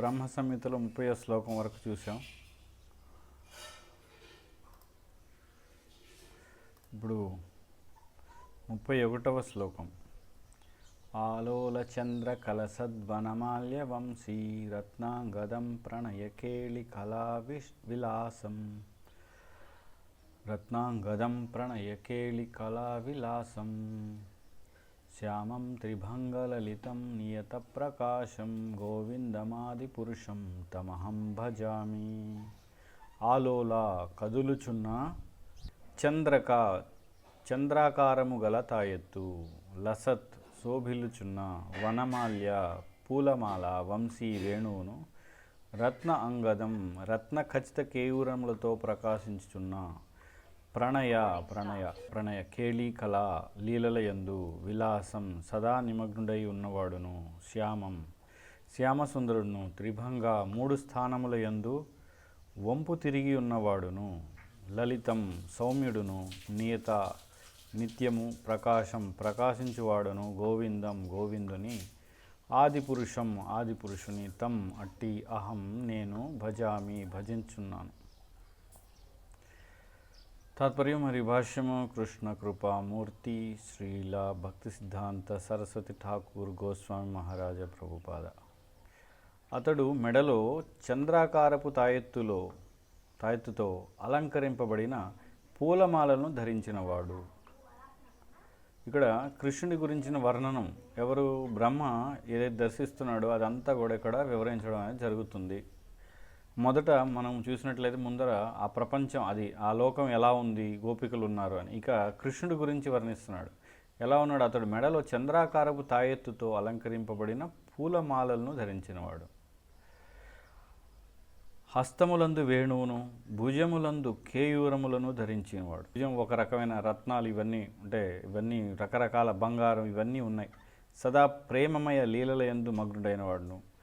బ్రహ్మ సంహితలో ముప్పై శ్లోకం వరకు చూసాం ఇప్పుడు ముప్పై ఒకటవ శ్లోకం. ఆలోల చంద్ర కలసద్వనమాల్య వంశీ రత్నాంగదం ప్రణయకేళి కళా విష్ విలాసం. రత్నాంగదం ప్రణయకేళి కళా విలాసం. శ్యామం త్రిభంగలలితం నియతప్రకాశం గోవిందమాదిపురుషం తమహం భజామి. ఆలోల కదులుచున్న చంద్రక చంద్రాకారము గల తాయెత్తు లసత్ శోభిలుచున్న వనమాల్య పూలమాల వంశీ వేణువును రత్న అంగదం రత్న ఖచ్చిత కేయూరములతో ప్రకాశించుచున్న ప్రణయ ప్రణయ ప్రణయ కేళీ కళ లీలలయందు విలాసం సదా నిమగ్నుడై ఉన్నవాడును శ్యామం శ్యామసుందరుడును త్రిభంగ మూడు స్థానముల యందు వంపు తిరిగి ఉన్నవాడును లలితం సౌమ్యుడును నియత నిత్యము ప్రకాశం ప్రకాశించువాడును గోవిందం గోవిందుని ఆదిపురుషం ఆదిపురుషుని తం అట్టి అహం నేను భజామి భజించున్నాను తాత్పర్యం మరి భాష్యము కృష్ణ కృపామూర్తి శ్రీల భక్తి సిద్ధాంత సరస్వతి ఠాకూర్ గోస్వామి మహారాజ ప్రభుపాద. అతడు మెడలో చంద్రాకారపు తాయెత్తులో తాయెత్తుతో అలంకరింపబడిన పూలమాలను ధరించినవాడు. ఇక్కడ కృష్ణుడి గురించిన వర్ణనం ఎవరు? బ్రహ్మ ఏదైతే దర్శిస్తున్నాడో అదంతా కూడా ఇక్కడ వివరించడం అనేది జరుగుతుంది. మొదట మనం చూసినట్లయితే ముందర ఆ ప్రపంచం అది ఆ లోకం ఎలా ఉంది గోపికలు ఉన్నారు అని. ఇక కృష్ణుడి గురించి వర్ణిస్తున్నాడు. ఎలా ఉన్నాడు? అతడు మెడలో చంద్రాకారపు తాయెత్తుతో అలంకరింపబడిన పూలమాలలను ధరించినవాడు. హస్తములందు వేణువును భుజములందు కేయూరములను ధరించినవాడు. భుజం ఒక రకమైన రత్నాలు ఇవన్నీ అంటే ఇవన్నీ రకరకాల బంగారం ఇవన్నీ ఉన్నాయి. సదా ప్రేమమయ లీలల ఎందు మగ్నుడైన వాడును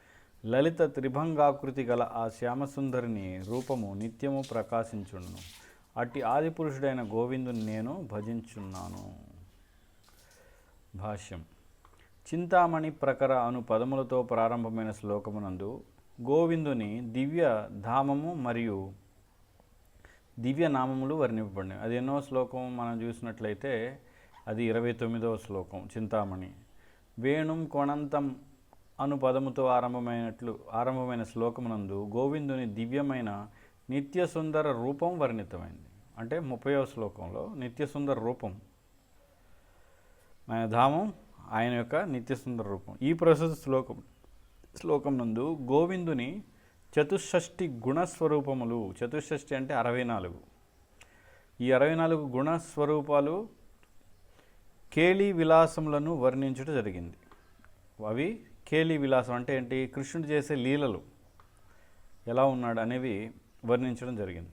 లలిత త్రిభంగాకృతి గల ఆ శ్యామసుందరిని రూపము నిత్యము ప్రకాశించును. అట్టి ఆదిపురుషుడైన గోవిందుని నేను భజించున్నాను. భాష్యం. చింతామణి ప్రకర అను పదములతో ప్రారంభమైన శ్లోకమునందు గోవిందుని దివ్య ధామము మరియు దివ్య నామములు వర్ణింపబడినవి. అది ఎన్నో శ్లోకం మనం చూసినట్లయితే అది ఇరవై తొమ్మిదవ శ్లోకం చింతామణి. వేణుం కొణంతం అను పదముతో ఆరంభమైనట్లు ఆరంభమైన శ్లోకమునందు గోవిందుని దివ్యమైన నిత్య సుందర రూపం వర్ణితమైంది. అంటే ముప్పైవ శ్లోకంలో నిత్య సుందర రూపం. ఆయన ధామం ఆయన యొక్క నిత్య సుందర రూపం. ఈ ప్రస్తుత శ్లోకం శ్లోకం నందు గోవిందుని చతుషష్ఠి గుణస్వరూపములు చతుషష్ఠి అంటే అరవై నాలుగు. ఈ అరవై నాలుగు గుణస్వరూపాలు కేళీ విలాసములను వర్ణించుట జరిగింది. అవి కేళీ విలాసం అంటే ఏంటి? కృష్ణుడు చేసే లీలలు ఎలా ఉన్నాడు అనేవి వర్ణించడం జరిగింది.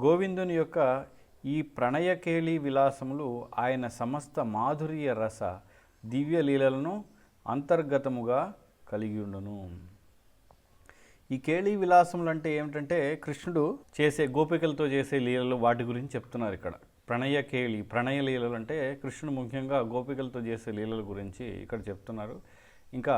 గోవిందుని యొక్క ఈ ప్రణయకేళి విలాసములు ఆయన సమస్త మాధుర్య రస దివ్య లీలలను అంతర్గతముగా కలిగి ఉండును. ఈ కేళీ విలాసములు అంటే ఏమిటంటే కృష్ణుడు చేసే గోపికలతో చేసే లీలలు వాటి గురించి చెప్తున్నారు ఇక్కడ. ప్రణయ కేళి ప్రణయ లీలలు అంటే కృష్ణుడు ముఖ్యంగా గోపికలతో చేసే లీలల గురించి ఇక్కడ చెప్తున్నారు. ఇంకా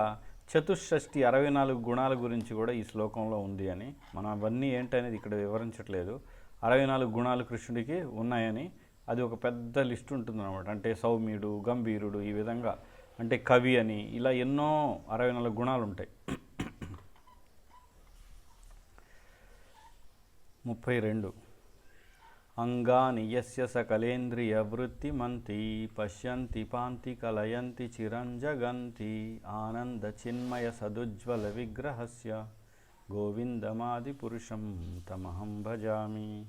చతుషష్ఠి అరవై నాలుగు గుణాల గురించి కూడా ఈ శ్లోకంలో ఉంది అని. మనం అవన్నీ ఏంటనేది ఇక్కడ వివరించట్లేదు. అరవై నాలుగు గుణాలు కృష్ణుడికి ఉన్నాయని. అది ఒక పెద్ద లిస్ట్ ఉంటుంది అనమాట అంటే సౌమ్యుడు గంభీరుడు ఈ విధంగా. అంటే కవి అని. ఇలా ఎన్నో అరవై నాలుగు గుణాలు ఉంటాయి. ముప్పై రెండు. అంగాని యస్య సకలేంద్రియ వృత్తిమంతి పశ్యంతి పాంతి కలయంతి చిరంజగంతి ఆనంద చిన్మయ సదుజ్వల విగ్రహస్య గోవిందమాది పురుషం తమహం భజామి.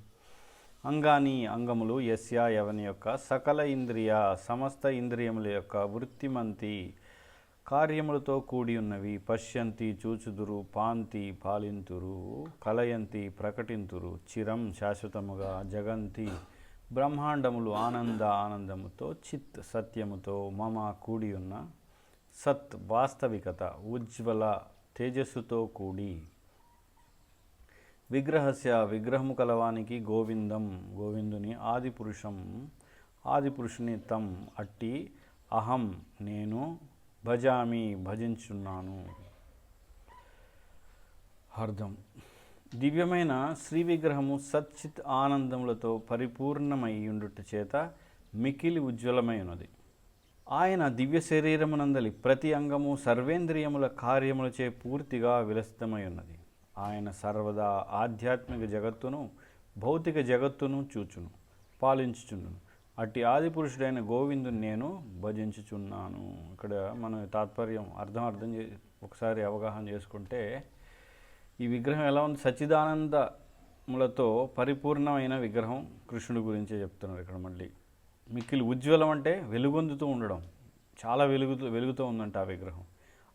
అంగాని అంగములు యస్య ఎవని యొక్క సకల ఇంద్రియ సమస్త ఇంద్రియముల యొక్క వృత్తిమంతి కార్యములతో కూడి ఉన్నవి పశ్యంతి చూచుదురు పాంతి పాలింతురు కలయంతి ప్రకటింతురు చిరం శాశ్వతముగా జగంతి బ్రహ్మాండములు ఆనంద ఆనందముతో చిత్ సత్యముతో మమ కూడి ఉన్న సత్ వాస్తవికత ఉజ్వల తేజస్సుతో కూడి. విగ్రహస్య విగ్రహము కలవానికి గోవిందం గోవిందుని ఆదిపురుషం ఆదిపురుషుని తం అట్టి అహం నేను భజామి భజించున్నాను. అర్థం. దివ్యమైన శ్రీ విగ్రహము సచ్చిత్ ఆనందములతో పరిపూర్ణమై ఉండుట చేత మికిలి ఉజ్వలమై ఉన్నది ఆయన దివ్య శరీరమునందలి ప్రతి అంగము సర్వేంద్రియముల కార్యములచే పూర్తిగా విలసితమై ఉన్నది ఆయన సర్వదా ఆధ్యాత్మిక జగత్తును భౌతిక జగత్తును చూచును పాలించుచుండును. అట్టి ఆది పురుషుడైన గోవిందుని నేను భజించుచున్నాను. ఇక్కడ మనం తాత్పర్యం అర్థం అర్థం చే ఒకసారి అవగాహన చేసుకుంటే ఈ విగ్రహం ఎలా ఉంది? సచ్చిదానందములతో పరిపూర్ణమైన విగ్రహం కృష్ణుడి గురించే చెప్తున్నారు ఇక్కడ మళ్ళీ. మిక్కిలి ఉజ్వలం అంటే వెలుగొందుతూ ఉండడం. చాలా వెలుగుతూ వెలుగుతూ ఉందంట ఆ విగ్రహం.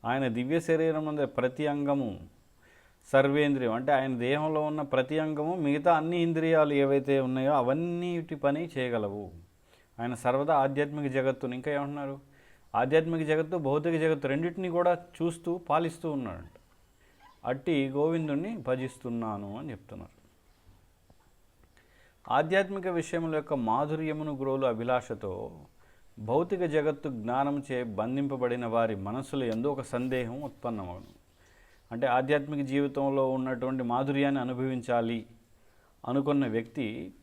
ఆయన దివ్య శరీరం అందే ప్రతి అంగము సర్వేంద్రియం. అంటే ఆయన దేహంలో ఉన్న ప్రతి అంగము మిగతా అన్ని ఇంద్రియాలు ఏవైతే ఉన్నాయో అవన్నిటి పని చేయగలవు. ఆయన సర్వదా ఆధ్యాత్మిక జగత్తుని ఇంకా ఏమంటున్నారు? ఆధ్యాత్మిక జగత్తు భౌతిక జగత్తు రెండింటిని కూడా చూస్తూ పాలిస్తూ ఉన్నాడంట. అట్టి గోవిందుణ్ణి భజిస్తున్నాను అని చెప్తున్నారు. ఆధ్యాత్మిక విషయముల యొక్క మాధుర్యమును గ్రోలు అభిలాషతో భౌతిక జగత్తు జ్ఞానంచే బంధింపబడిన వారి మనసులో ఎందు ఒక సందేహం ఉత్పన్నమవును అంటే ఆధ్యాత్మిక జీవితంలో ఉన్నటువంటి మాధుర్యాన్ని అనుభవించాలి అనుకున్న వ్యక్తి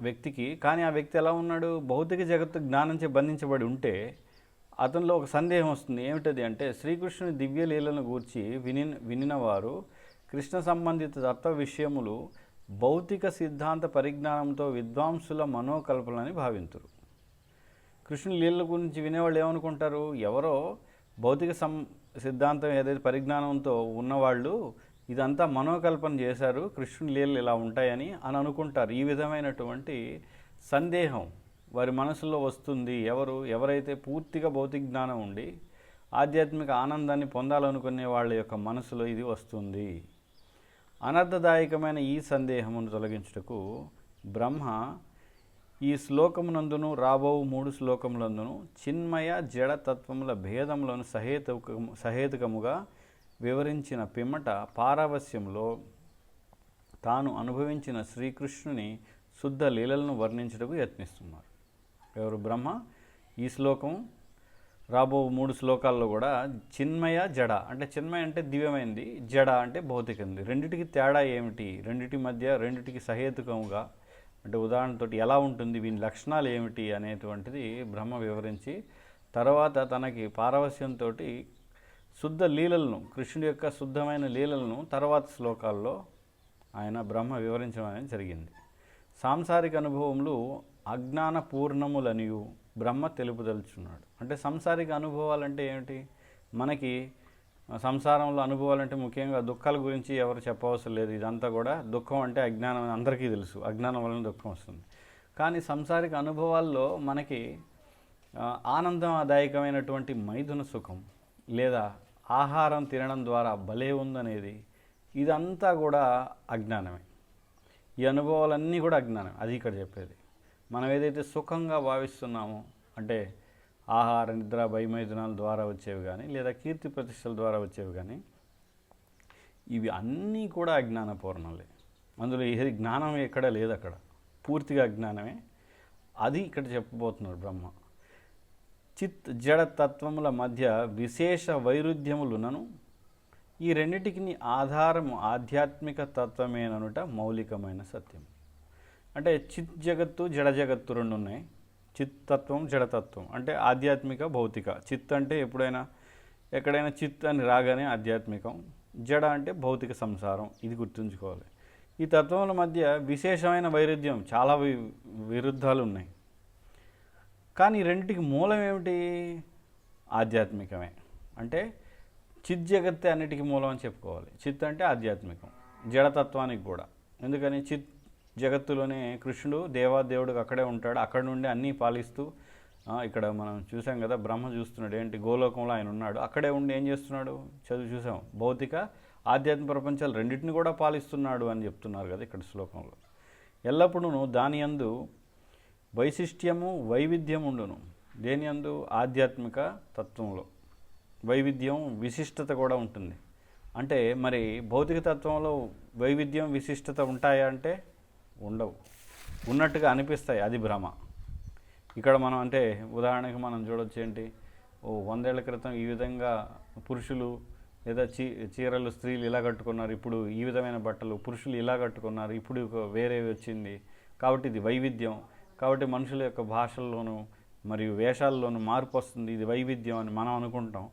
వ్యక్తికి కానీ ఆ వ్యక్తి ఎలా ఉన్నాడు? భౌతిక జగత్తు జ్ఞానంచే బంధించబడి ఉంటే అతనిలో ఒక సందేహం వస్తుంది. ఏమిటది అంటే శ్రీకృష్ణుని దివ్య లీలను గూర్చి విని వినినవారు కృష్ణ సంబంధిత తత్వ విషయములు భౌతిక సిద్ధాంత పరిజ్ఞానంతో విద్వాంసుల మనోకల్పనని భావింతురు. కృష్ణుని లీలల గురించి వినేవాళ్ళు ఏమనుకుంటారు? ఎవరో భౌతిక సం సిద్ధాంతం ఏదైతే పరిజ్ఞానంతో ఉన్నవాళ్ళు ఇదంతా మనోకల్పన చేశారు. కృష్ణుని లీలలు ఇలా ఉంటాయని అని అనుకుంటారు. ఈ విధమైనటువంటి సందేహం వారి మనసులో వస్తుంది. ఎవరు ఎవరైతే పూర్తిగా భౌతిక జ్ఞానం ఉండి ఆధ్యాత్మిక ఆనందాన్ని పొందాలనుకునే వాళ్ళ యొక్క మనసులో ఇది వస్తుంది. అనర్థదాయకమైన ఈ సందేహమును తొలగించుటకు బ్రహ్మ ఈ శ్లోకమునందును రాబో మూడు శ్లోకములందును చిన్మయ జడతత్వముల భేదములను సహేతుకము సహేతుకముగా వివరించిన పిమ్మట పారావశ్యంలో తాను అనుభవించిన శ్రీకృష్ణుని శుద్ధ లీలలను వర్ణించుటకు యత్నిస్తున్నారు. ఎవరు? బ్రహ్మ. ఈ శ్లోకం రాబో మూడు శ్లోకాల్లో కూడా చిన్మయ జడ అంటే చిన్మయ అంటే దివ్యమైంది జడ అంటే భౌతికంది. రెండిటికి తేడా ఏమిటి? రెండిటి మధ్య రెండిటికి సహేతుకంగా అంటే ఉదాహరణతో ఎలా ఉంటుంది వీని లక్షణాలు ఏమిటి అనేటువంటిది బ్రహ్మ వివరించి తర్వాత తనకి పారవస్యంతో శుద్ధ లీలలను కృష్ణుడి యొక్క శుద్ధమైన లీలలను తర్వాత శ్లోకాల్లో ఆయన బ్రహ్మ వివరించడం అనేది జరిగింది. సాంసారిక అనుభవములు అజ్ఞాన పూర్ణములనియు బ్రహ్మ తెలుపుదలుచున్నాడు. అంటే సంసారిక అనుభవాలు అంటే ఏమిటి? మనకి సంసారంలో అనుభవాలంటే ముఖ్యంగా దుఃఖాల గురించి ఎవరు చెప్పవసరం లేదు. ఇదంతా కూడా దుఃఖం అంటే అజ్ఞానం అని అందరికీ తెలుసు. అజ్ఞానం వలన దుఃఖం వస్తుంది. కానీ సంసారిక అనుభవాల్లో మనకి ఆనందదాయకమైనటువంటి మైథున సుఖం లేదా ఆహారం తినడం ద్వారా భలే ఉందనేది. ఇదంతా కూడా అజ్ఞానమే. ఈ అనుభవాలన్నీ కూడా అజ్ఞానం అది ఇక్కడ చెప్పేది. మనం ఏదైతే సుఖంగా భావిస్తున్నామో అంటే ఆహార నిద్ర భయమైదునాల ద్వారా వచ్చేవి కానీ లేదా కీర్తి ప్రతిష్టల ద్వారా వచ్చేవి కానీ ఇవి అన్నీ కూడా అజ్ఞానపూర్ణలే. అందులో ఏది జ్ఞానం ఎక్కడ లేదు అక్కడ పూర్తిగా అజ్ఞానమే. అది ఇక్కడ చెప్పబోతున్నాడు బ్రహ్మ. చిత్ జడ తత్వముల మధ్య విశేష వైరుధ్యములునను ఈ రెండిటికి ఆధారము ఆధ్యాత్మిక తత్వమేననుట మౌలికమైన సత్యం. అంటే చిత్ జగత్తు జడ జగత్తు రెండు ఉన్నాయి చిత్తత్వం జడతత్వం అంటే ఆధ్యాత్మిక భౌతిక. చిత్ అంటే ఎప్పుడైనా ఎక్కడైనా చిత్ అని రాగానే ఆధ్యాత్మికం. జడ అంటే భౌతిక సంసారం. ఇది గుర్తుంచుకోవాలి. ఈ తత్వముల మధ్య విశేషమైన వైరుధ్యం. చాలా వి విరుద్ధాలు ఉన్నాయి కానీ రెండింటికి మూలం ఏమిటి? ఆధ్యాత్మికమే. అంటే చిత్ జగత్తే అన్నిటికీ మూలం అని చెప్పుకోవాలి. చిత్ అంటే ఆధ్యాత్మికం. జడతత్వానికి కూడా. ఎందుకని? చిత్ జగత్తులోనే కృష్ణుడు దేవాదేవుడు అక్కడే ఉంటాడు. అక్కడ నుండి అన్నీ పాలిస్తూ ఇక్కడ మనం చూసాం కదా బ్రహ్మ చూస్తున్నాడు. ఏంటి? గోలోకంలో ఆయన ఉన్నాడు. అక్కడే ఉండి ఏం చేస్తున్నాడు? చదువు చూసాం. భౌతిక ఆధ్యాత్మిక ప్రపంచాలు రెండింటిని కూడా పాలిస్తున్నాడు అని చెప్తున్నారు కదా ఇక్కడ శ్లోకంలో. ఎల్లప్పుడూ దాని యందు వైశిష్ట్యము వైవిధ్యం ఉండును దేని అందు? ఆధ్యాత్మిక తత్వంలో వైవిధ్యం విశిష్టత కూడా ఉంటుంది. అంటే మరి భౌతిక తత్వంలో వైవిధ్యం విశిష్టత ఉంటాయా అంటే? ఉండవు. ఉన్నట్టుగా అనిపిస్తాయి అది భ్రమ. ఇక్కడ మనం అంటే ఉదాహరణకి మనం చూడొచ్చు ఏంటి? ఓ వందేళ్ళ క్రితం ఈ విధంగా పురుషులు లేదా చీ చీరలు స్త్రీలు ఇలా కట్టుకున్నారు ఇప్పుడు ఈ విధమైన బట్టలు పురుషులు ఇలా కట్టుకున్నారు ఇప్పుడు వేరేవి వేరే వచ్చింది. కాబట్టి ఇది వైవిధ్యం. కాబట్టి మనుషుల యొక్క భాషల్లోనూ మరియు వేషాల్లోనూ మార్పు వస్తుంది. ఇది వైవిధ్యం అని మనం అనుకుంటాం.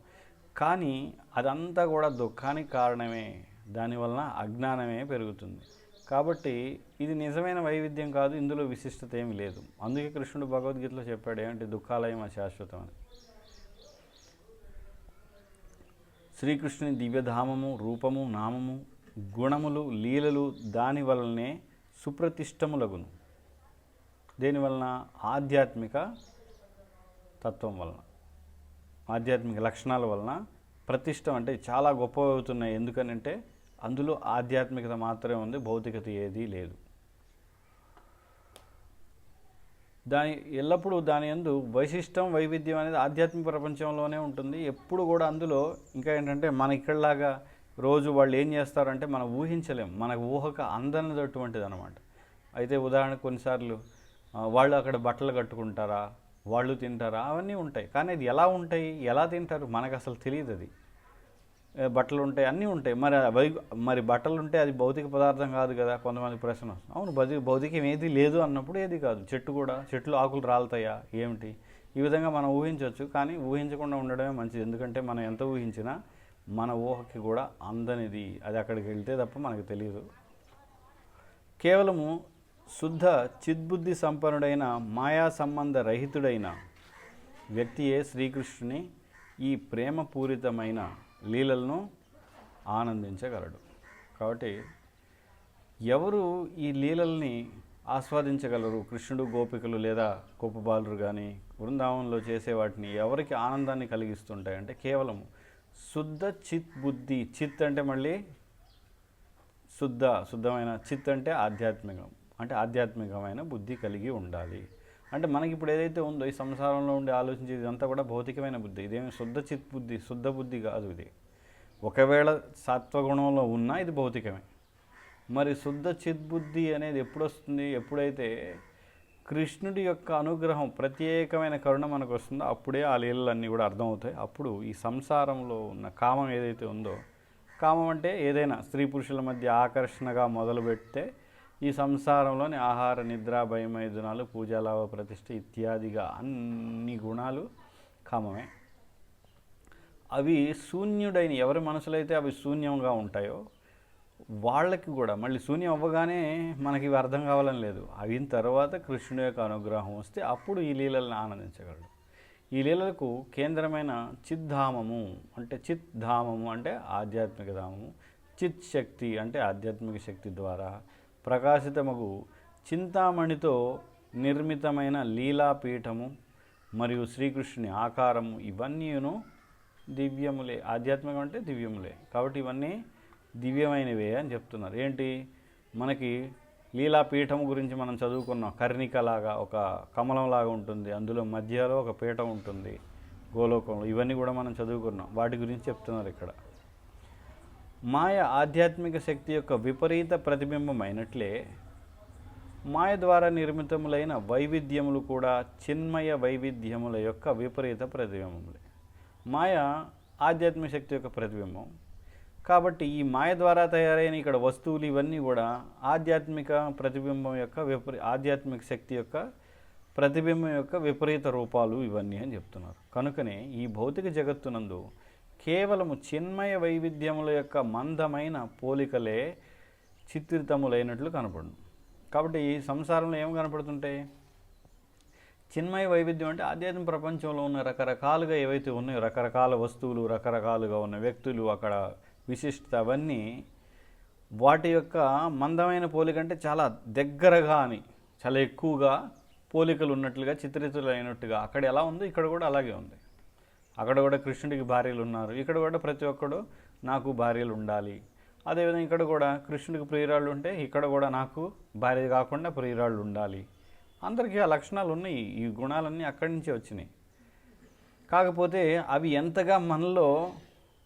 కానీ అదంతా కూడా దుఃఖానికి కారణమే. దానివలన అజ్ఞానమే పెరుగుతుంది. కాబట్టి ఇది నిజమైన వైవిధ్యం కాదు. ఇందులో విశిష్టత ఏమీ లేదు. అందుకే కృష్ణుడు భగవద్గీతలో చెప్పాడు ఏమంటే? దుఃఖాలయం అశాశ్వతం అని. శ్రీకృష్ణుని దివ్యధామము రూపము నామము గుణములు లీలలు దాని వలనే సుప్రతిష్టములగును. దేని వలన? ఆధ్యాత్మిక తత్వం వలన. ఆధ్యాత్మిక లక్షణాల వలన ప్రతిష్టం అంటే చాలా గొప్ప అవుతున్నాయి ఎందుకనంటే అందులో ఆధ్యాత్మికత మాత్రమే ఉంది భౌతికత ఏదీ లేదు. దాని ఎల్లప్పుడూ దాని ఎందు వైశిష్టం వైవిధ్యం అనేది ఆధ్యాత్మిక ప్రపంచంలోనే ఉంటుంది. ఎప్పుడు కూడా అందులో ఇంకా ఏంటంటే మన ఇక్కడలాగా రోజు వాళ్ళు ఏం చేస్తారంటే మనం ఊహించలేం. మనకు ఊహకు అందనటువంటిది అనమాట అయితే ఉదాహరణకు కొన్నిసార్లు వాళ్ళు అక్కడ బట్టలు కట్టుకుంటారా? వాళ్ళు తింటారా? అవన్నీ ఉంటాయి. కానీ అది ఎలా ఉంటాయి? ఎలా తింటారు? మనకు అసలు తెలియదు అది. బట్టలు ఉంటాయి అన్నీ ఉంటాయి. మరి అవి వై మరి బట్టలు ఉంటే అది భౌతిక పదార్థం కాదు కదా కొంతమంది ప్రశ్న. వస్తుంది. అవును భౌతిక భౌతికం ఏది లేదు అన్నప్పుడు ఏది కాదు. చెట్టు కూడా చెట్లు ఆకులు రాలుతాయా? ఏమిటి? ఈ విధంగా మనం ఊహించవచ్చు. కానీ ఊహించకుండా ఉండడమే మంచిది. ఎందుకంటే మనం ఎంత ఊహించినా మన ఊహకి కూడా అందనిది. అది అక్కడికి వెళ్తే తప్ప మనకు తెలియదు. కేవలము శుద్ధ చిద్బుద్ధి సంపన్నుడైన మాయా సంబంధ రహితుడైన వ్యక్తియే శ్రీకృష్ణుని ఈ ప్రేమపూరితమైన లీలలను ఆనందించగలడు. కాబట్టి ఎవరు ఈ లీలల్ని ఆస్వాదించగలరు? కృష్ణుడు గోపికలు లేదా గోపబాలురు కానీ బృందావనంలో చేసే వాటిని ఎవరికి ఆనందాన్ని కలిగిస్తుంటాయంటే కేవలం శుద్ధ చిత్ బుద్ధి చిత్ అంటే మళ్ళీ శుద్ధ శుద్ధమైన చిత్ అంటే ఆధ్యాత్మికం. అంటే ఆధ్యాత్మికమైన బుద్ధి కలిగి ఉండాలి. అంటే మనకి ఇప్పుడు ఏదైతే ఉందో ఈ సంసారంలో ఉండి ఆలోచించేది ఇదంతా కూడా భౌతికమైన బుద్ధి. ఇదేమి శుద్ధ చిత్ బుద్ధి శుద్ధ బుద్ధి కాదు ఇది. ఒకవేళ సత్వగుణంలో ఉన్నా ఇది భౌతికమే. మరి శుద్ధ చిద్బుద్ధి అనేది ఎప్పుడు వస్తుంది ఎప్పుడైతే కృష్ణుడి యొక్క అనుగ్రహం ప్రత్యేకమైన కరుణ మనకు వస్తుందో అప్పుడే ఆ లీలలన్నీ కూడా అర్థమవుతాయి. అప్పుడు ఈ సంసారంలో ఉన్న కామం ఏదైతే ఉందో కామం అంటే ఏదైనా స్త్రీ పురుషుల మధ్య ఆకర్షణగా మొదలుపెడితే ఈ సంసారంలోని ఆహార నిద్ర భయమైదునాలు పూజాలాభ ప్రతిష్ఠ ఇత్యాదిగా అన్ని గుణాలు కామమే. అవి శూన్యుడైన ఎవరి మనసులో అయితే అవి శూన్యంగా ఉంటాయో వాళ్ళకి కూడా మళ్ళీ శూన్యం అవ్వగానే మనకి ఇవి అర్థం కావాలని లేదు. అయిన తర్వాత కృష్ణుడి యొక్క అనుగ్రహం వస్తే అప్పుడు ఈ లీలలను ఆనందించగలడు. ఈ లీలలకు కేంద్రమైన చిద్ధామము అంటే చిత్ ధామము అంటే ఆధ్యాత్మిక ధామము చిత్ శక్తి అంటే ఆధ్యాత్మిక శక్తి ద్వారా ప్రకాశితమగు చింతామణితో నిర్మితమైన లీలాపీఠము మరియు శ్రీకృష్ణుని ఆకారము ఇవన్నీను దివ్యములే. ఆధ్యాత్మికం అంటే దివ్యములే. కాబట్టి ఇవన్నీ దివ్యమైనవే అని చెప్తున్నారు. ఏంటి? మనకి లీలాపీఠం గురించి మనం చదువుకున్నాం కర్ణికలాగా ఒక కమలంలాగా ఉంటుంది. అందులో మధ్యలో ఒక పీఠం ఉంటుంది. గోలోకంలో. ఇవన్నీ కూడా మనం చదువుకున్నాం. వాటి గురించి చెప్తున్నారు ఇక్కడ. మాయ ఆధ్యాత్మిక శక్తి యొక్క విపరీత ప్రతిబింబమైనట్లే మాయ ద్వారా నిర్మితములైన వైవిధ్యములు కూడా చిన్మయ వైవిధ్యముల యొక్క విపరీత ప్రతిబింబములే. మాయ ఆధ్యాత్మిక శక్తి యొక్క ప్రతిబింబం. కాబట్టి ఈ మాయ ద్వారా తయారైన ఇక్కడ వస్తువులు ఇవన్నీ కూడా ఆధ్యాత్మిక ప్రతిబింబం యొక్క విపరీ ఆధ్యాత్మిక శక్తి యొక్క ప్రతిబింబం యొక్క విపరీత రూపాలు ఇవన్నీ అని చెప్తున్నారు. కనుకనే ఈ భౌతిక జగత్తునందు కేవలము చిన్మయ వైవిధ్యముల యొక్క మందమైన పోలికలే చిత్రితములైనట్లు కనపడును. కాబట్టి ఈ సంసారంలో ఏం కనపడుతుంటాయి? చిన్మయ వైవిధ్యం అంటే ఆధ్యాత్మిక ప్రపంచంలో ఉన్న రకరకాలుగా ఏవైతే ఉన్నాయో రకరకాల వస్తువులు రకరకాలుగా ఉన్న వ్యక్తులు అక్కడ విశిష్టత అవన్నీ వాటి యొక్క మందమైన పోలిక అంటే చాలా దగ్గరగా అని చాలా ఎక్కువగా పోలికలు ఉన్నట్లుగా చిత్రితులైనట్టుగా అక్కడ ఎలా ఉందో ఇక్కడ కూడా అలాగే ఉంది. అక్కడ కూడా కృష్ణుడికి భార్యలు ఉన్నారు. ఇక్కడ కూడా ప్రతి ఒక్కడు నాకు భార్యలు ఉండాలి. అదేవిధంగా ఇక్కడ కూడా కృష్ణుడికి ప్రియురాళ్ళు ఉంటే ఇక్కడ కూడా నాకు భార్య కాకుండా ప్రియురాళ్ళు ఉండాలి. అందరికీ ఆ లక్షణాలు ఉన్నాయి. ఈ గుణాలన్నీ అక్కడి నుంచే వచ్చినాయి. కాకపోతే అవి ఎంతగా మనలో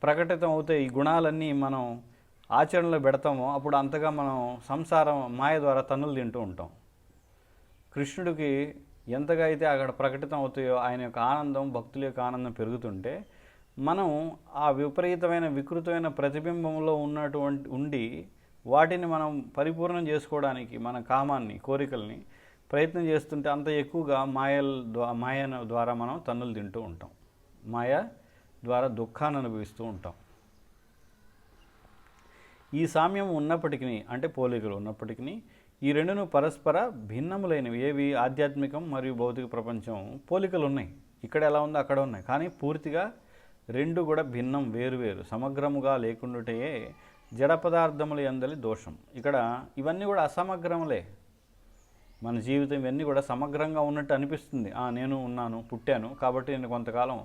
ప్రకటితం అవుతాయి ఈ గుణాలన్నీ మనం ఆచరణలో పెడతామో అప్పుడు అంతగా మనం సంసారం మాయ ద్వారా తన్నులు తింటూ ఉంటాం. కృష్ణుడికి ఎంతగా అయితే అక్కడ ప్రకటితం అవుతాయో ఆయన యొక్క ఆనందం భక్తుల యొక్క ఆనందం పెరుగుతుంటే మనం ఆ విపరీతమైన వికృతమైన ప్రతిబింబంలో ఉన్నటువంటి ఉండి వాటిని మనం పరిపూర్ణం చేసుకోవడానికి మన కామాన్ని కోరికల్ని ప్రయత్నం చేస్తుంటే అంత ఎక్కువగా మాయల ద్వా మాయ ద్వారా మనం తన్నులు తింటూ ఉంటాం. మాయ ద్వారా దుఃఖాన్ని అనుభవిస్తూ ఉంటాం. ఈ సామ్యం ఉన్నప్పటికీ అంటే పోలికలు ఉన్నప్పటికీ ఈ రెండును పరస్పర భిన్నములైనవి. ఏవి? ఆధ్యాత్మికం మరియు భౌతిక ప్రపంచం పోలికలు ఉన్నాయి ఇక్కడ ఎలా ఉందో అక్కడ ఉన్నాయి. కానీ పూర్తిగా రెండు కూడా భిన్నం వేరు వేరు. సమగ్రముగా లేకుండాటే జడ పదార్థముల ఎందలి దోషం. ఇక్కడ ఇవన్నీ కూడా అసమగ్రములే. మన జీవితం ఇవన్నీ కూడా సమగ్రంగా ఉన్నట్టు అనిపిస్తుంది. నేను ఉన్నాను పుట్టాను కాబట్టి నేను కొంతకాలం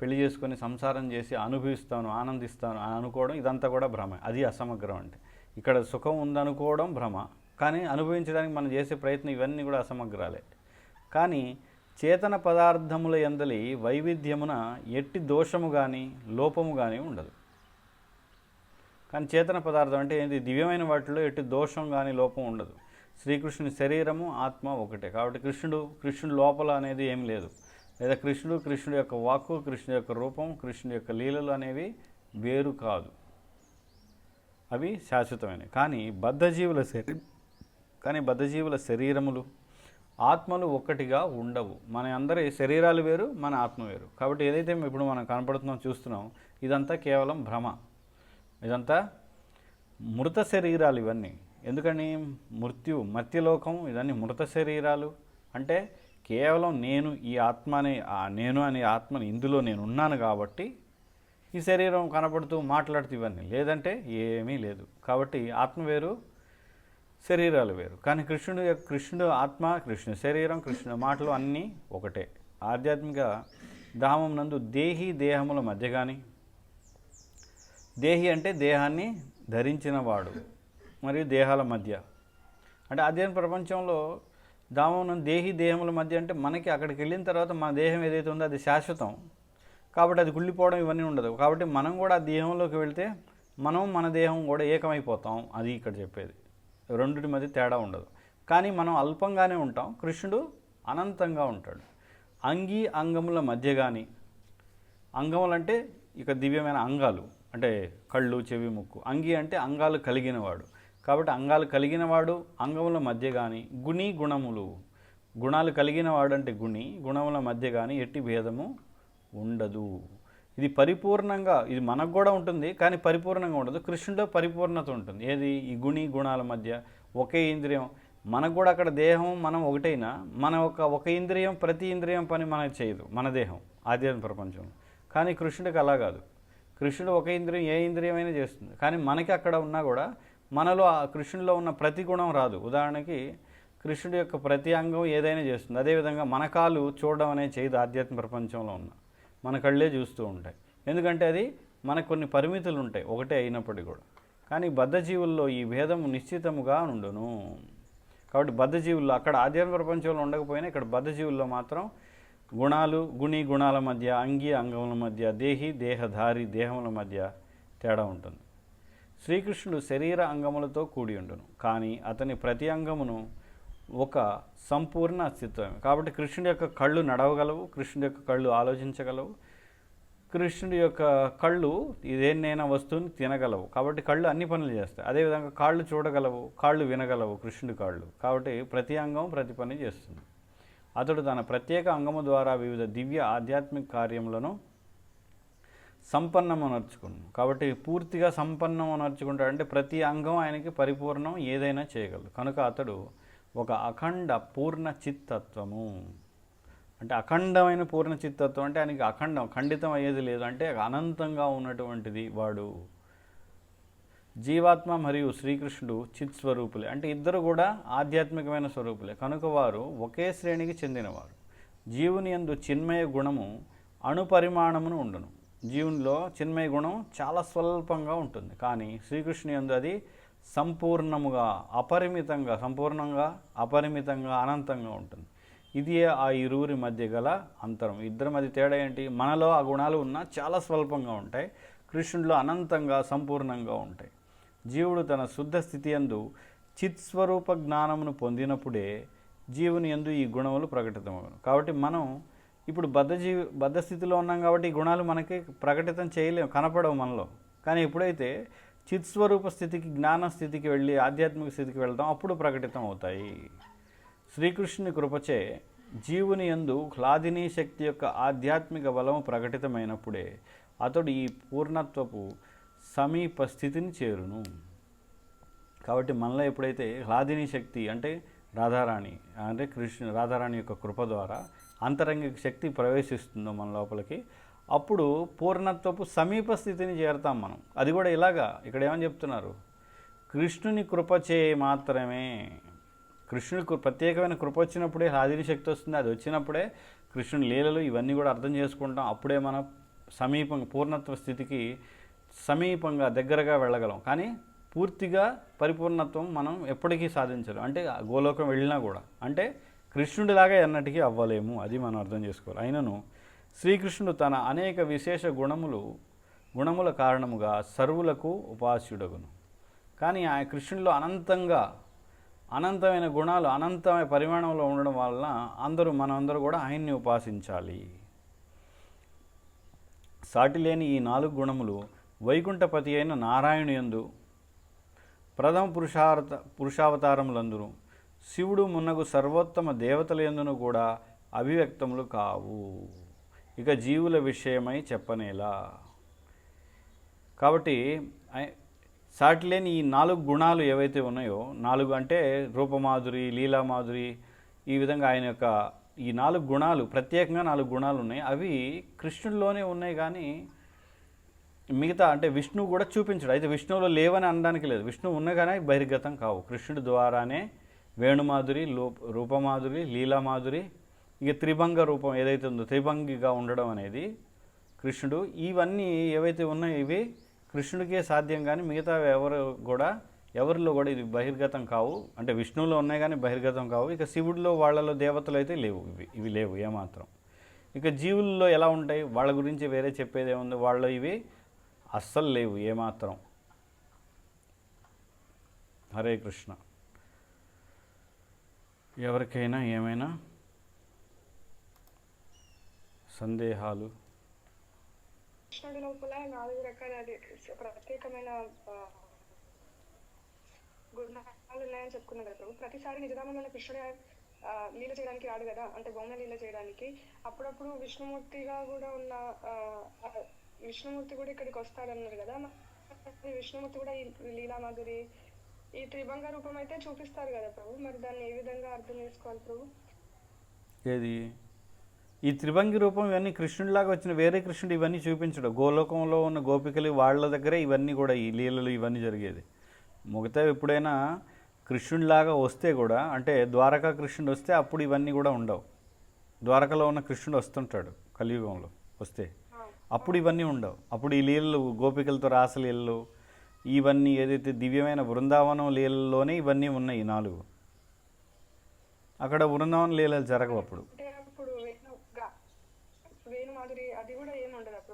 పెళ్ళి చేసుకొని సంసారం చేసి అనుభవిస్తాను ఆనందిస్తాను అని అనుకోవడం ఇదంతా కూడా భ్రమ. అది అసమగ్రం అంటే. ఇక్కడ సుఖం ఉందనుకోవడం భ్రమ. కానీ అనుభవించడానికి మనం చేసే ప్రయత్నం ఇవన్నీ కూడా అసమగ్రాలే. కానీ చేతన పదార్థముల ఎందలి వైవిధ్యమున ఎట్టి దోషము కానీ లోపము కానీ ఉండదు. కానీ చేతన పదార్థం అంటే ఏంటి దివ్యమైన వాటిలో ఎట్టి దోషం కానీ లోపం ఉండదు. శ్రీకృష్ణుని శరీరము ఆత్మ ఒకటే. కాబట్టి కృష్ణుడు కృష్ణుడు లోపల అనేది ఏం లేదు. లేదా కృష్ణుడు కృష్ణుడు యొక్క వాక్కు కృష్ణుడు యొక్క రూపం కృష్ణుడి యొక్క లీలలు అనేవి వేరు కాదు. అవి శాశ్వతమైనవి. కానీ బద్ధజీవుల శరీరం కానీ బద్ధజీవుల శరీరములు ఆత్మలు ఒక్కటిగా ఉండవు. మన అందరి శరీరాలు వేరు మన ఆత్మ వేరు. కాబట్టి ఏదైతే ఇప్పుడు మనం కనపడుతున్నాం చూస్తున్నాం ఇదంతా కేవలం భ్రమ. ఇదంతా మృత శరీరాలు ఇవన్నీ. ఎందుకని? మృత్యు మర్త్యలోకం ఇవన్నీ మృత శరీరాలు. అంటే కేవలం నేను ఈ ఆత్మని నేను అనే ఆత్మని ఇందులో నేను ఉన్నాను కాబట్టి ఈ శరీరం కనపడుతూ మాట్లాడుతూ ఇవన్నీ. లేదంటే ఏమీ లేదు. కాబట్టి ఆత్మ వేరు శరీరాలు వేరు. కానీ కృష్ణుడు యొక్క కృష్ణుడు ఆత్మ కృష్ణుడు శరీరం కృష్ణుడు మాటలు అన్నీ ఒకటే. ఆధ్యాత్మిక ధామం నందు దేహి దేహముల మధ్య కానీ దేహి అంటే దేహాన్ని ధరించినవాడు మరియు దేహాల మధ్య. అంటే అధ్యయన ప్రపంచంలో దామం దేహి దేహముల మధ్య అంటే మనకి అక్కడికి వెళ్ళిన తర్వాత మన దేహం ఏదైతే ఉందో అది శాశ్వతం. కాబట్టి అది కుళ్ళిపోవడం ఇవన్నీ ఉండదు. కాబట్టి మనం కూడా ఆ దేహంలోకి వెళ్తే మనం మన దేహం కూడా ఏకమైపోతాం. అది ఇక్కడ చెప్పేది. రెండిటి మధ్య తేడా ఉండదు. కానీ మనం అల్పంగానే ఉంటాం. కృష్ణుడు అనంతంగా ఉంటాడు. అంగి అంగముల మధ్య కానీ అంగములు అంటే ఇక దివ్యమైన అంగాలు అంటే కళ్ళు చెవి ముక్కు. అంగి అంటే అంగాలు కలిగినవాడు. కాబట్టి అంగాలు కలిగినవాడు అంగముల మధ్య కానీ గుణి గుణములు. గుణాలు కలిగినవాడు అంటే గుణి గుణముల మధ్య కానీ ఎట్టి భేదము ఉండదు. ఇది పరిపూర్ణంగా ఇది మనకు కూడా ఉంటుంది కానీ పరిపూర్ణంగా ఉండదు. కృష్ణుడిలో పరిపూర్ణత ఉంటుంది. ఏది? ఈ గుణి గుణాల మధ్య ఒకే ఇంద్రియం. మనకు కూడా అక్కడ దేహం మనం ఒకటైనా మన ఒక ఒక ఇంద్రియం ప్రతి ఇంద్రియం పని మనకు చేయదు మన దేహం ఆధ్యాత్మిక ప్రపంచంలో. కానీ కృష్ణుడికి అలా కాదు. కృష్ణుడు ఒక ఇంద్రియం ఏ ఇంద్రియమైనా చేస్తుంది. కానీ మనకి అక్కడ ఉన్నా కూడా మనలో ఆ కృష్ణుడిలో ఉన్న ప్రతి గుణం రాదు. ఉదాహరణకి కృష్ణుడి యొక్క ప్రతి అంగం ఏదైనా చేస్తుంది. అదేవిధంగా మన కాలు చూడడం అనేది చేయదు ఆధ్యాత్మిక ప్రపంచంలో ఉన్న. మన కళ్ళే చూస్తూ ఉంటాయి. ఎందుకంటే అది మనకు కొన్ని పరిమితులు ఉంటాయి ఒకటే అయినప్పటికీ కూడా. కానీ బద్ధజీవుల్లో ఈ భేదం నిశ్చితముగా ఉండును. కాబట్టి బద్ధజీవుల్లో అక్కడ ఆధ్యాత్మిక ప్రపంచంలో ఉండకపోయినా ఇక్కడ బద్ధజీవుల్లో మాత్రం గుణాలు గుణి గుణాల మధ్య అంగి అంగముల మధ్య దేహి దేహధారి దేహముల మధ్య తేడా ఉంటుంది. శ్రీకృష్ణుడు శరీర అంగములతో కూడి ఉండును. కానీ అతని ప్రతి అంగమును ఒక సంపూర్ణ అస్తిత్వమే. కాబట్టి కృష్ణుడి యొక్క కళ్ళు నడవగలవు కృష్ణుడి యొక్క కళ్ళు ఆలోచించగలవు కృష్ణుడి యొక్క కళ్ళు ఇదేనైనా వస్తువుని తినగలవు. కాబట్టి కళ్ళు అన్ని పనులు చేస్తాయి. అదేవిధంగా కాళ్ళు చూడగలవు కాళ్ళు వినగలవు కృష్ణుడి కాళ్ళు. కాబట్టి ప్రతి అంగం ప్రతి పని చేస్తుంది. అతడు తన ప్రత్యేక అంగము ద్వారా వివిధ దివ్య ఆధ్యాత్మిక కార్యములను సంపన్నం కాబట్టి పూర్తిగా సంపన్నం అనర్చుకుంటాడంటే ప్రతి అంగం ఆయనకి పరిపూర్ణం ఏదైనా చేయగలదు. కనుక అతడు ఒక అఖండ పూర్ణ చిత్తత్వము. అంటే అఖండమైన పూర్ణ చిత్తత్వం అంటే ఆయనకి అఖండం ఖండితం అయ్యేది లేదు. అంటే అనంతంగా ఉన్నటువంటిది వాడు. జీవాత్మ మరియు శ్రీకృష్ణుడు చిత్ స్వరూపులే అంటే ఇద్దరు కూడా ఆధ్యాత్మికమైన స్వరూపులే. కనుక వారు ఒకే శ్రేణికి చెందినవారు. జీవుని యందు చిన్మయ గుణము అణుపరిమాణమును ఉండును. జీవునిలో చిన్మయ గుణం చాలా స్వల్పంగా ఉంటుంది. కానీ శ్రీకృష్ణుని యందు అది సంపూర్ణముగా అపరిమితంగా సంపూర్ణంగా అపరిమితంగా అనంతంగా ఉంటుంది. ఇది ఆ ఇరువురి మధ్య గల అంతరం. ఇద్దరి మధ్య తేడా ఏంటి? మనలో ఆ గుణాలు ఉన్నా చాలా స్వల్పంగా ఉంటాయి. కృష్ణుడిలో అనంతంగా సంపూర్ణంగా ఉంటాయి. జీవుడు తన శుద్ధ స్థితి యందు చిత్స్వరూప జ్ఞానమును పొందినప్పుడే జీవుని యందు ఈ గుణములు ప్రకటితమవును కాబట్టి మనం ఇప్పుడు బద్ధజీవి బద్ధ స్థితిలో ఉన్నాం కాబట్టి ఈ గుణాలు మనకి ప్రకటితం చేయలేము కనపడవు మనలో. కానీ ఎప్పుడైతే చిత్స్వరూప స్థితికి జ్ఞాన స్థితికి వెళ్ళి ఆధ్యాత్మిక స్థితికి వెళ్తాం అప్పుడు ప్రకటితం అవుతాయి. శ్రీకృష్ణుని కృపచే జీవుని యందు క్లాదిని శక్తి యొక్క ఆధ్యాత్మిక బలము ప్రకటితమైనప్పుడే అతడు ఈ పూర్ణత్వపు సమీప స్థితిని చేరును. కాబట్టి మనలో ఎప్పుడైతే హ్లాదిని శక్తి అంటే రాధారాణి అంటే కృష్ణ రాధారాణి యొక్క కృప ద్వారా అంతరంగిక శక్తి ప్రవేశిస్తుందో మన లోపలికి అప్పుడు పూర్ణత్వపు సమీప స్థితిని చేరుతాం మనం. అది కూడా ఇలాగా ఇక్కడ ఏమని చెప్తున్నారు? కృష్ణుని కృపచే మాత్రమే. కృష్ణుడి ప్రత్యేకమైన కృప వచ్చినప్పుడే హాదిని శక్తి వస్తుంది. అది వచ్చినప్పుడే కృష్ణుని లీలలు ఇవన్నీ కూడా అర్థం చేసుకుంటాం. అప్పుడే మనం సమీపంగా పూర్ణత్వ స్థితికి సమీపంగా దగ్గరగా వెళ్ళగలం. కానీ పూర్తిగా పరిపూర్ణత్వం మనం ఎప్పటికీ సాధించలేం. అంటే గోలోకం వెళ్ళినా కూడా. అంటే కృష్ణుడిలాగా ఎన్నటికీ అవ్వలేము. అది మనం అర్థం చేసుకోవాలి. అయినను శ్రీకృష్ణుడు తన అనేక విశేష గుణములు గుణముల కారణముగా సర్వులకు ఉపాస్యుడగును. కానీ ఆ కృష్ణుడిలో అనంతంగా అనంతమైన గుణాలు అనంతమైన పరిమాణంలో ఉండడం వలన అందరూ మనందరూ కూడా ఆయన్ని ఉపాసించాలి. సాటి లేని ఈ నాలుగు గుణములు వైకుంఠపతి అయిన నారాయణు యందు ప్రథమ పురుషావత పురుషావతారములందును శివుడు మున్నగు సర్వోత్తమ దేవతల యందును కూడా అభివ్యక్తములు కావు. ఇక జీవుల విషయమై చెప్పనేలా. కాబట్టి ఐ- సాటిలేని ఈ నాలుగు గుణాలు ఏవైతే ఉన్నాయో నాలుగు అంటే రూపమాధురి లీలామాధురి ఈ విధంగా ఆయన యొక్క ఈ నాలుగు గుణాలు ప్రత్యేకంగా నాలుగు గుణాలు ఉన్నాయి. అవి కృష్ణుడిలోనే ఉన్నాయి కానీ మిగతా అంటే విష్ణువు కూడా చూపించడు. అయితే విష్ణువులో లేవని అనడానికి లేదు. విష్ణువు ఉన్నగానే బహిర్గతం కావు. కృష్ణుడి ద్వారానే వేణుమాధురి లో రూపమాధురి లీలామాధురి ఇక త్రిభంగ రూపం ఏదైతే ఉందో త్రిభంగిగా ఉండడం అనేది కృష్ణుడు. ఇవన్నీ ఏవైతే ఉన్నాయో ఇవి కృష్ణుడికే సాధ్యం కానీ మిగతా ఎవరు కూడా ఎవరిలో కూడా ఇది బహిర్గతం కావు. అంటే విష్ణువులో ఉన్నాయి కానీ బహిర్గతం కావు. ఇక శివుడిలో వాళ్ళలో దేవతలు అయితే లేవు ఇవి ఇవి లేవు ఏమాత్రం. ఇక జీవుల్లో ఎలా ఉంటాయి? వాళ్ళ గురించి వేరే చెప్పేది ఏముంది? వాళ్ళ ఇవి అస్సలు లేవు ఏమాత్రం. హరే కృష్ణ. ఎవరికైనా ఏమైనా సందేహాలు. కృష్ణుడి లోపల నాలుగు రకాల ప్రత్యేకమైన గుణాలు ఉన్నాయని చెప్పుకున్నారు కదా ప్రభు. ప్రతిసారి నిజధామంలో కృష్ణుడు లీల చేయడానికి రాడు కదా అంటే బొమ్మ లీల చేయడానికి. అప్పుడప్పుడు విష్ణుమూర్తిగా కూడా ఉన్న విష్ణుమూర్తి కూడా ఇక్కడికి వస్తాడన్నారు కదా. మరి విష్ణుమూర్తి కూడా ఈ లీలా మాధురి ఈ త్రిభంగ రూపం అయితే చూపిస్తారు కదా ప్రభు. మరి దాన్ని ఏ విధంగా అర్థం చేసుకోవాలి ప్రభు? ఏది? ఈ త్రిభంగి రూపం ఇవన్నీ కృష్ణుడిలాగా వచ్చిన వేరే కృష్ణుడు ఇవన్నీ చూపించడు. గోలోకంలో ఉన్న గోపికలు వాళ్ళ దగ్గరే ఇవన్నీ కూడా ఈ లీలలు ఇవన్నీ జరిగేది. మిగతా ఎప్పుడైనా కృష్ణుడిలాగా వస్తే కూడా అంటే ద్వారకా కృష్ణుడు వస్తే అప్పుడు ఇవన్నీ కూడా ఉండవు. ద్వారకలో ఉన్న కృష్ణుడు వస్తుంటాడు కలియుగంలో వస్తే. అప్పుడు ఇవన్నీ ఉండవు. అప్పుడు ఈ లీలలు గోపికలతో రాసలీలలు ఇవన్నీ ఏదైతే దివ్యమైన బృందావనం లీలల్లోనే ఇవన్నీ ఉన్నాయి ఈ నాలుగు. అక్కడ బృందావన లీలలు జరగవు అప్పుడు.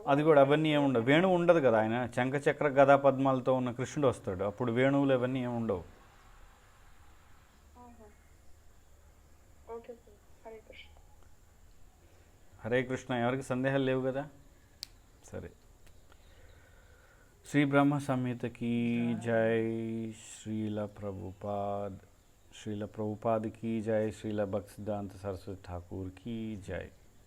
అది కూడా అవన్నీ ఏమి ఉండవు వేణువు ఉండదు కదా ఆయన శంఖ చక్ర గదా పద్మాలతో ఉన్న కృష్ణుడు వస్తాడు అప్పుడు వేణువులు అవన్నీ ఏమి ఉండవు ఆహా. ఓకే ప్రభు హరే కృష్ణ హరే కృష్ణ ఎవరికి సందేహాలు లేవు కదా సరే శ్రీ బ్రహ్మ సంహితకి జై శ్రీల ప్రభుపాద్ శ్రీల ప్రభుపాద్ की जय श्रीला भक्तिसिद्धांत सरस्वती ठाकुर की जय